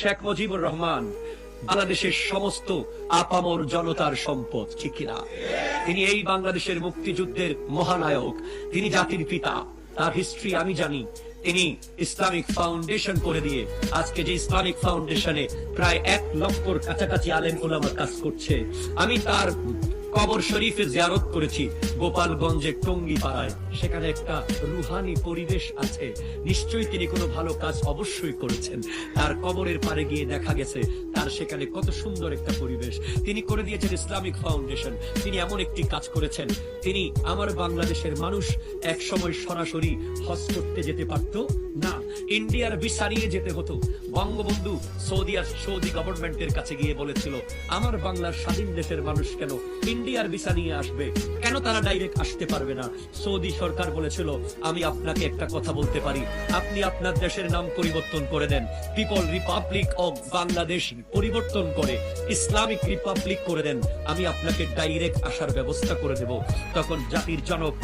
শেখ মুজিবুর রহমান, বাংলাদেশের সমস্ত আপামর জনতার সম্পদ, ঠিক কিনা? তিনি এই বাংলাদেশের মুক্তিযুদ্ধের মহানায়ক, তিনি জাতির পিতা, তার হিস্ট্রি আমি জানি। তিনি ইসলামিক ফাউন্ডেশন করে দিয়ে আজকে যে ইসলামিক ফাউন্ডেশনে প্রায় এক লক্ষর কাছাকাছি আলেম ওলামা কাজ করছে, আমি তার কবর শরীফে জিয়ারত করেছি। গোপালগঞ্জের টঙ্গি পাড়ায় সেখানে একটা রুহানি পরিবেশ আছে। নিশ্চয়ই তিনি কোনো ভালো কাজ অবশ্যই করেছেন। তার কবরের পারে গিয়ে দেখা গেছে, তার সেখানে কত সুন্দর একটা পরিবেশ। তিনি করে দিয়েছেন ইসলামিক ফাউন্ডেশন। তিনি এমন একটি কাজ করেছেন। তিনি আমার বাংলাদেশের মানুষ এক সময় সরাসরি হজ করতে যেতে পারত? না, ইন্ডিয়ার ভিসা নিয়ে যেতে হতো। বঙ্গবন্ধু সৌদি আর সৌদি গভর্নমেন্টের কাছে গিয়ে বলেছিল, আমার বাংলার স্বাধীন দেশের মানুষ কেন ইন্ডিয়ার ভিসা নিয়ে আসবে? কেন তারা ডাইরেক্ট আসতে পারবে না। সৌদি সরকার বলেছিল, আমি আপনাকে একটা কথা বলতে পারি। আপনি আপনার দেশের নাম পরিবর্তন করে দেন। পিপল রিপাবলিক অব বাংলাদেশ পরিবর্তন করে, ইসলামিক রিপাবলিক করে দেন। আমি আপনাকে ডাইরেক্ট আসার ব্যবস্থা করে দেব। তখন জাতির জনক